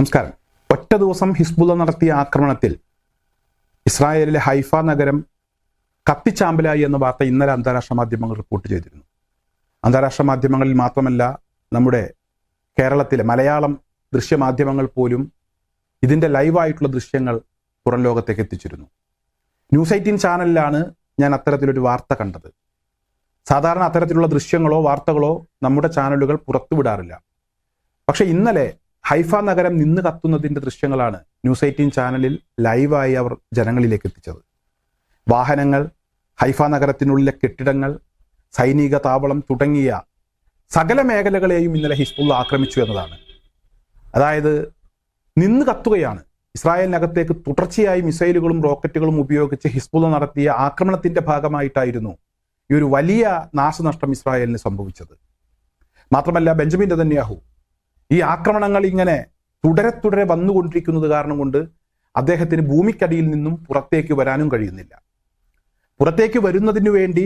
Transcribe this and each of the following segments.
നമസ്കാരം. ഒറ്റ ദിവസം ഹിസ്ബുള്ള നടത്തിയ ആക്രമണത്തിൽ ഇസ്രായേലിലെ ഹൈഫ നഗരം കത്തിച്ചാമ്പലായി എന്ന വാർത്ത ഇന്നലെ അന്താരാഷ്ട്ര മാധ്യമങ്ങൾ റിപ്പോർട്ട് ചെയ്തിരുന്നു. അന്താരാഷ്ട്ര മാധ്യമങ്ങളിൽ മാത്രമല്ല നമ്മുടെ കേരളത്തിലെ മലയാളം ദൃശ്യമാധ്യമങ്ങൾ പോലും ഇതിന്റെ ലൈവായിട്ടുള്ള ദൃശ്യങ്ങൾ പുറം ലോകത്തേക്ക് എത്തിച്ചിരുന്നു. ന്യൂസ് എയ്റ്റീൻ ചാനലിലാണ് ഞാൻ അത്തരത്തിലൊരു വാർത്ത കണ്ടത്. സാധാരണ അത്തരത്തിലുള്ള ദൃശ്യങ്ങളോ വാർത്തകളോ നമ്മുടെ ചാനലുകൾ പുറത്തുവിടാറില്ല. പക്ഷെ ഇന്നലെ ഹൈഫ നഗരം നിന്ന് കത്തുന്നതിന്റെ ദൃശ്യങ്ങളാണ് ന്യൂസ് എയ്റ്റീൻ ചാനലിൽ ലൈവായി അവർ ജനങ്ങളിലേക്ക് എത്തിച്ചത്. വാഹനങ്ങൾ ഹൈഫ നഗരത്തിനുള്ളിലെ കെട്ടിടങ്ങൾ സൈനിക താവളം തുടങ്ങിയ സകല മേഖലകളെയും ഇന്നലെ ഹിസ്ബുള്ള ആക്രമിച്ചു എന്നതാണ്. അതായത് നിന്ന് കത്തുകയാണ്. ഇസ്രായേലിനകത്തേക്ക് തുടർച്ചയായി മിസൈലുകളും റോക്കറ്റുകളും ഉപയോഗിച്ച് ഹിസ്ബുള്ള നടത്തിയ ആക്രമണത്തിന്റെ ഭാഗമായിട്ടായിരുന്നു ഈ ഒരു വലിയ നാശനഷ്ടം ഇസ്രായേലിന് സംഭവിച്ചത്. മാത്രമല്ല ബെഞ്ചമിൻ നെതന്യാഹു ഈ ആക്രമണങ്ങൾ ഇങ്ങനെ തുടരെ തുടരെ വന്നുകൊണ്ടിരിക്കുന്നത് കാരണം കൊണ്ട് അദ്ദേഹത്തിന് ഭൂമിക്കടിയിൽ നിന്നും പുറത്തേക്ക് വരാനും കഴിയുന്നില്ല. പുറത്തേക്ക് വരുന്നതിന് വേണ്ടി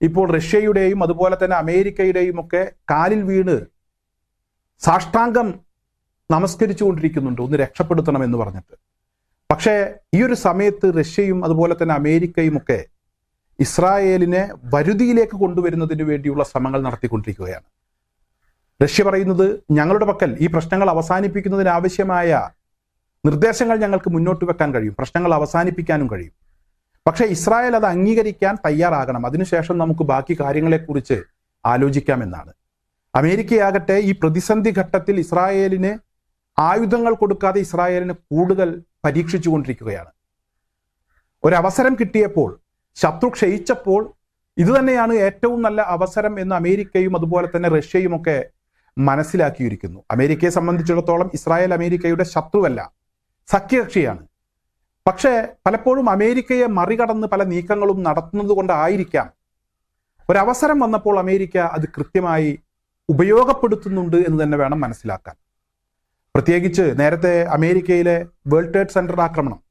ഇപ്പോൾ റഷ്യയുടെയും അതുപോലെ തന്നെ അമേരിക്കയുടെയും ഒക്കെ കാലിൽ വീണ് സാഷ്ടാംഗം നമസ്കരിച്ചു കൊണ്ടിരിക്കുന്നുണ്ട് ഒന്ന് രക്ഷപ്പെടുത്തണം എന്ന് പറഞ്ഞിട്ട്. പക്ഷേ ഈ ഒരു സമയത്ത് റഷ്യയും അതുപോലെ തന്നെ അമേരിക്കയും ഒക്കെ ഇസ്രായേലിനെ വരുതിയിലേക്ക് കൊണ്ടുവരുന്നതിന് വേണ്ടിയുള്ള ശ്രമങ്ങൾ നടത്തിക്കൊണ്ടിരിക്കുകയാണ്. റഷ്യ പറയുന്നത് ഞങ്ങളുടെ പക്കൽ ഈ പ്രശ്നങ്ങൾ അവസാനിപ്പിക്കുന്നതിന് ആവശ്യമായ നിർദ്ദേശങ്ങൾ ഞങ്ങൾക്ക് മുന്നോട്ട് വെക്കാൻ കഴിയും. പ്രശ്നങ്ങൾ അവസാനിപ്പിക്കാനും കഴിയും. പക്ഷേ ഇസ്രായേൽ അത് അംഗീകരിക്കാൻ തയ്യാറാകണം. അതിനുശേഷം നമുക്ക് ബാക്കി കാര്യങ്ങളെക്കുറിച്ച് ആലോചിക്കാമെന്നാണ്. അമേരിക്കയാകട്ടെ ഈ പ്രതിസന്ധി ഘട്ടത്തിൽ ഇസ്രായേലിന് ആയുധങ്ങൾ കൊടുക്കാതെ ഇസ്രായേലിന് കൂടുതൽ പരീക്ഷിച്ചു കൊണ്ടിരിക്കുകയാണ് ഒരവസരം കിട്ടിയപ്പോൾ ശത്രു ക്ഷയിച്ചപ്പോൾ ഇതുതന്നെയാണ് ഏറ്റവും നല്ല അവസരം എന്ന് അമേരിക്കയും അതുപോലെ തന്നെ റഷ്യയും ഒക്കെ മനസ്സിലാക്കിയിരിക്കുന്നു. അമേരിക്കയെ സംബന്ധിച്ചിടത്തോളം ഇസ്രായേൽ അമേരിക്കയുടെ ശത്രുവല്ല. സഖ്യകക്ഷിയാണ്. പക്ഷേ പലപ്പോഴും അമേരിക്കയെ മറികടന്ന് പല നീക്കങ്ങളും നടത്തുന്നത് കൊണ്ടായിരിക്കാം ഒരവസരം വന്നപ്പോൾ അമേരിക്ക അത് കൃത്യമായി ഉപയോഗപ്പെടുത്തുന്നുണ്ട് എന്ന് തന്നെ വേണം മനസ്സിലാക്കാൻ. പ്രത്യേകിച്ച് നേരത്തെ അമേരിക്കയിലെ വേൾഡ് ട്രേഡ് സെന്റർ ആക്രമണം.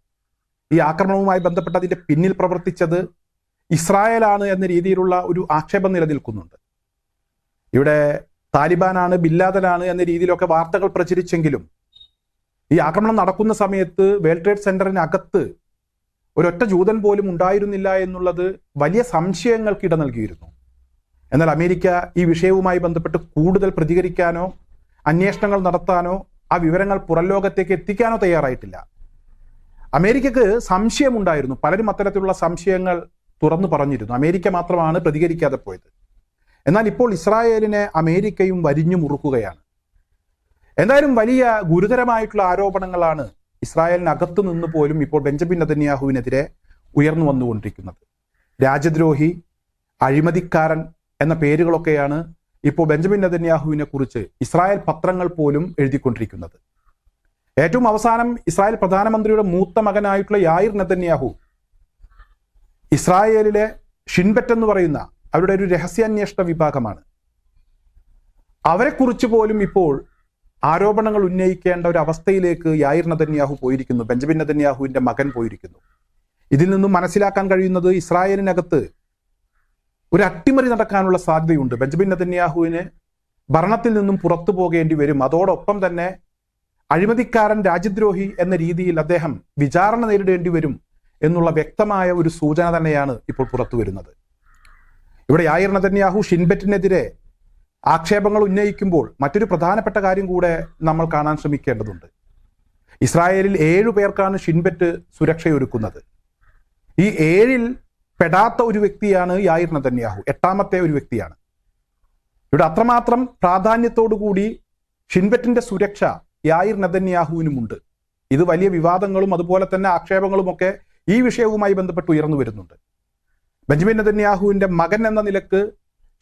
ഈ ആക്രമണവുമായി ബന്ധപ്പെട്ട് അതിന്റെ പിന്നിൽ പ്രവർത്തിച്ചത് ഇസ്രായേലാണ് എന്ന രീതിയിലുള്ള ഒരു ആക്ഷേപം നിലനിൽക്കുന്നുണ്ട്. ഇവിടെ താലിബാനാണ് ബില്ലാദനാണ് എന്ന രീതിയിലൊക്കെ വാർത്തകൾ പ്രചരിച്ചെങ്കിലും ഈ ആക്രമണം നടക്കുന്ന സമയത്ത് വേൾഡ് ട്രേഡ് സെന്ററിനകത്ത് ഒരൊറ്റ ജൂതൻ പോലും ഉണ്ടായിരുന്നില്ല എന്നുള്ളത് വലിയ സംശയങ്ങൾക്ക് ഇട നൽകിയിരുന്നു. എന്നാൽ അമേരിക്ക ഈ വിഷയവുമായി ബന്ധപ്പെട്ട് കൂടുതൽ പ്രതികരിക്കാനോ അന്വേഷണങ്ങൾ നടത്താനോ ആ വിവരങ്ങൾ പുറംലോകത്തേക്ക് എത്തിക്കാനോ തയ്യാറായിട്ടില്ല. അമേരിക്കക്ക് സംശയമുണ്ടായിരുന്നു. പലരും അത്തരത്തിലുള്ള സംശയങ്ങൾ തുറന്നു പറഞ്ഞിരുന്നു. അമേരിക്ക മാത്രമാണ് പ്രതികരിക്കാതെ പോയത്. എന്നാൽ ഇപ്പോൾ ഇസ്രായേലിനെ അമേരിക്കയും വരിഞ്ഞു മുറുക്കുകയാണ്. എന്തായാലും വലിയ ഗുരുതരമായിട്ടുള്ള ആരോപണങ്ങളാണ് ഇസ്രായേലിനകത്തു നിന്ന് പോലും ഇപ്പോൾ ബെഞ്ചമിൻ നതന്യാഹുവിനെതിരെ ഉയർന്നു വന്നുകൊണ്ടിരിക്കുന്നത്. രാജ്യദ്രോഹി അഴിമതിക്കാരൻ എന്ന പേരുകളൊക്കെയാണ് ഇപ്പോൾ ബെഞ്ചമിൻ നെതന്യാഹുവിനെ കുറിച്ച് ഇസ്രായേൽ പത്രങ്ങൾ പോലും എഴുതിക്കൊണ്ടിരിക്കുന്നത്. ഏറ്റവും അവസാനം ഇസ്രായേൽ പ്രധാനമന്ത്രിയുടെ മൂത്ത മകനായിട്ടുള്ള യായിർ നെതന്യാഹു ഇസ്രായേലിലെ ഷിൻബെറ്റ് എന്ന് പറയുന്ന അവരുടെ ഒരു രഹസ്യാന്വേഷണ വിഭാഗമാണ്. അവരെക്കുറിച്ച് പോലും ഇപ്പോൾ ആരോപണങ്ങൾ ഉന്നയിക്കേണ്ട ഒരു അവസ്ഥയിലേക്ക് യായിർ നതന്യാഹു പോയിരിക്കുന്നു. ബെഞ്ചമിൻ നതന്യാഹുവിന്റെ മകൻ പോയിരിക്കുന്നു. ഇതിൽ നിന്നും മനസ്സിലാക്കാൻ കഴിയുന്നത് ഇസ്രായേലിനകത്ത് ഒരു അട്ടിമറി നടക്കാനുള്ള സാധ്യതയുണ്ട്. ബെഞ്ചമിൻ നതന്യാഹുവിന് ഭരണത്തിൽ നിന്നും പുറത്തു പോകേണ്ടി വരും. അതോടൊപ്പം തന്നെ അഴിമതിക്കാരൻ രാജ്യദ്രോഹി എന്ന രീതിയിൽ അദ്ദേഹം വിചാരണ നേരിടേണ്ടി വരും എന്നുള്ള വ്യക്തമായ ഒരു സൂചന തന്നെയാണ് ഇപ്പോൾ പുറത്തു വരുന്നത്. ഇവിടെ യായിർ നതന്യാഹു ഷിൻബെറ്റിനെതിരെ ആക്ഷേപങ്ങൾ ഉന്നയിക്കുമ്പോൾ മറ്റൊരു പ്രധാനപ്പെട്ട കാര്യം കൂടെ നമ്മൾ കാണാൻ ശ്രമിക്കേണ്ടതുണ്ട്. ഇസ്രായേലിൽ ഏഴു പേർക്കാണ് ഷിൻബെറ്റ് സുരക്ഷയൊരുക്കുന്നത്. ഈ ഏഴിൽ പെടാത്ത ഒരു വ്യക്തിയാണ് യായിർ നതന്യാഹു എട്ടാമത്തെ ഒരു വ്യക്തിയാണ്. ഇവിടെ അത്രമാത്രം പ്രാധാന്യത്തോടുകൂടി ഷിൻബെറ്റിന്റെ സുരക്ഷ യായിർ നതന്യാഹുവിനുമുണ്ട് ഇത് വലിയ വിവാദങ്ങളും അതുപോലെ തന്നെ ആക്ഷേപങ്ങളുമൊക്കെ ഈ വിഷയവുമായി ബന്ധപ്പെട്ട് ഉയർന്നു വരുന്നുണ്ട്. ബെഞ്ചമിൻ നെതന്യാഹുവിന്റെ മകൻ എന്ന നിലയ്ക്ക്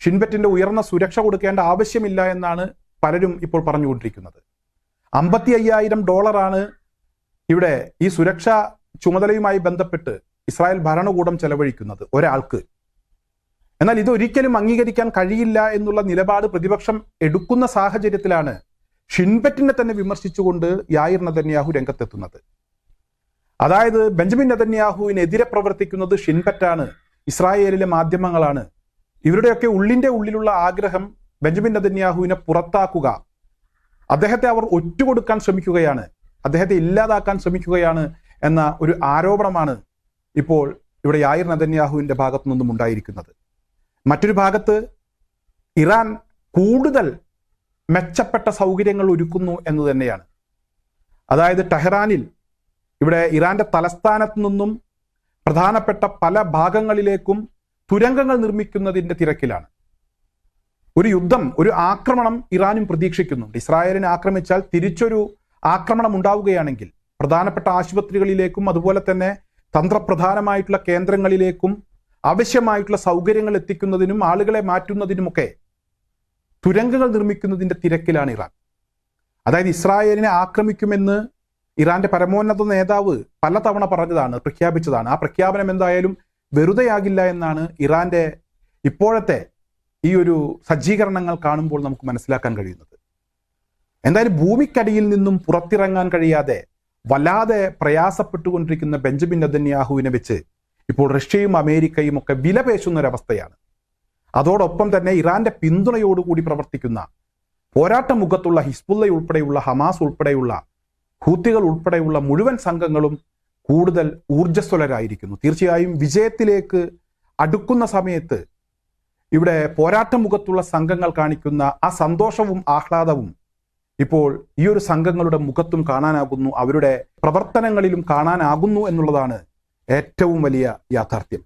ഷിൻബെറ്റിന്റെ ഉയർന്ന സുരക്ഷ കൊടുക്കേണ്ട ആവശ്യമില്ല എന്നാണ് പലരും ഇപ്പോൾ പറഞ്ഞുകൊണ്ടിരിക്കുന്നത്. അമ്പത്തി അയ്യായിരം ഡോളറാണ് ഇവിടെ ഈ സുരക്ഷ ചുമതലയുമായി ബന്ധപ്പെട്ട് ഇസ്രായേൽ ഭരണകൂടം ചെലവഴിക്കുന്നത് ഒരാൾക്ക്. എന്നാൽ ഇതൊരിക്കലും അംഗീകരിക്കാൻ കഴിയില്ല എന്നുള്ള നിലപാട് പ്രതിപക്ഷം എടുക്കുന്ന സാഹചര്യത്തിലാണ് ഷിൻബറ്റിനെ തന്നെ വിമർശിച്ചുകൊണ്ട് യായിർ നതന്യാഹു രംഗത്തെത്തുന്നത്. അതായത് ബെഞ്ചമിൻ നദന്യാഹുവിനെതിരെ പ്രവർത്തിക്കുന്നത് ഷിൻബെറ്റാണ് ഇസ്രായേലിലെ മാധ്യമങ്ങളാണ്. ഇവരുടെയൊക്കെ ഉള്ളിന്റെ ഉള്ളിലുള്ള ആഗ്രഹം ബെഞ്ചമിൻ നദന്യാഹുവിനെ പുറത്താക്കുക. അദ്ദേഹത്തെ അവർ ഒറ്റുകൊടുക്കാൻ ശ്രമിക്കുകയാണ്. അദ്ദേഹത്തെ ഇല്ലാതാക്കാൻ ശ്രമിക്കുകയാണ് എന്ന ഒരു ആരോപണമാണ് ഇപ്പോൾ ഇവിടെ യായിർ നദന്യാഹുവിന്റെ ഭാഗത്തു നിന്നും ഉണ്ടായിരിക്കുന്നത്. മറ്റൊരു ഭാഗത്ത് ഇറാൻ കൂടുതൽ മെച്ചപ്പെട്ട സൗകര്യങ്ങൾ ഒരുക്കുന്നു എന്ന് തന്നെയാണ്. അതായത് ടെഹ്റാനിൽ ഇവിടെ ഇറാന്റെ തലസ്ഥാനത്ത് നിന്നും പ്രധാനപ്പെട്ട പല ഭാഗങ്ങളിലേക്കും തുരങ്കങ്ങൾ നിർമ്മിക്കുന്നതിന്റെ തിരക്കിലാണ്. ഒരു യുദ്ധം ഒരു ആക്രമണം ഇറാനും പ്രതീക്ഷിക്കുന്നുണ്ട്. ഇസ്രായേലിനെ ആക്രമിച്ചാൽ തിരിച്ചൊരു ആക്രമണം ഉണ്ടാവുകയാണെങ്കിൽ പ്രധാനപ്പെട്ട ആശുപത്രികളിലേക്കും അതുപോലെ തന്നെ തന്ത്രപ്രധാനമായിട്ടുള്ള കേന്ദ്രങ്ങളിലേക്കും ആവശ്യമായിട്ടുള്ള സൗകര്യങ്ങൾ എത്തിക്കുന്നതിനും ആളുകളെ മാറ്റുന്നതിനുമൊക്കെ തുരങ്കങ്ങൾ നിർമ്മിക്കുന്നതിന്റെ തിരക്കിലാണ് ഇറാൻ. അതായത് ഇസ്രായേലിനെ ആക്രമിക്കുമെന്ന് ഇറാന്റെ പരമോന്നത നേതാവ് പലതവണ പറഞ്ഞതാണ് പ്രഖ്യാപിച്ചതാണ്. ആ പ്രഖ്യാപനം എന്തായാലും വെറുതെയാകില്ല എന്നാണ് ഇറാന്റെ ഇപ്പോഴത്തെ ഈ ഒരു സജ്ജീകരണങ്ങൾ കാണുമ്പോൾ നമുക്ക് മനസ്സിലാക്കാൻ കഴിയുന്നത്. എന്തായാലും ഭൂമിക്കടിയിൽ നിന്നും പുറത്തിറങ്ങാൻ കഴിയാതെ വല്ലാതെ പ്രയാസപ്പെട്ടുകൊണ്ടിരിക്കുന്ന ബെഞ്ചമിൻ നെതന്യാഹുവിനെ വെച്ച് ഇപ്പോൾ റഷ്യയും അമേരിക്കയും ഒക്കെ വിലപേശുന്ന ഒരവസ്ഥയാണ് അതോടൊപ്പം തന്നെ ഇറാന്റെ പിന്തുണയോടുകൂടി പ്രവർത്തിക്കുന്ന പോരാട്ട മുഖത്തുള്ള ഹിസ്ബുള്ള ഉൾപ്പെടെയുള്ള ഹമാസ് ഉൾപ്പെടെയുള്ള ഹൂത്തികൾ ഉൾപ്പെടെയുള്ള മുഴുവൻ സംഘങ്ങളും കൂടുതൽ ഊർജസ്വലരായിരിക്കുന്നു. തീർച്ചയായും വിജയത്തിലേക്ക് അടുക്കുന്ന സമയത്ത് ഇവിടെ പോരാട്ട മുഖത്തുള്ള സംഘങ്ങൾ കാണിക്കുന്ന ആ സന്തോഷവും ആഹ്ലാദവും ഇപ്പോൾ ഈ ഒരു സംഘങ്ങളുടെ മുഖത്തും കാണാനാകുന്നു. അവരുടെ പ്രവർത്തനങ്ങളിലും കാണാനാകുന്നു എന്നുള്ളതാണ് ഏറ്റവും വലിയ യാഥാർത്ഥ്യം.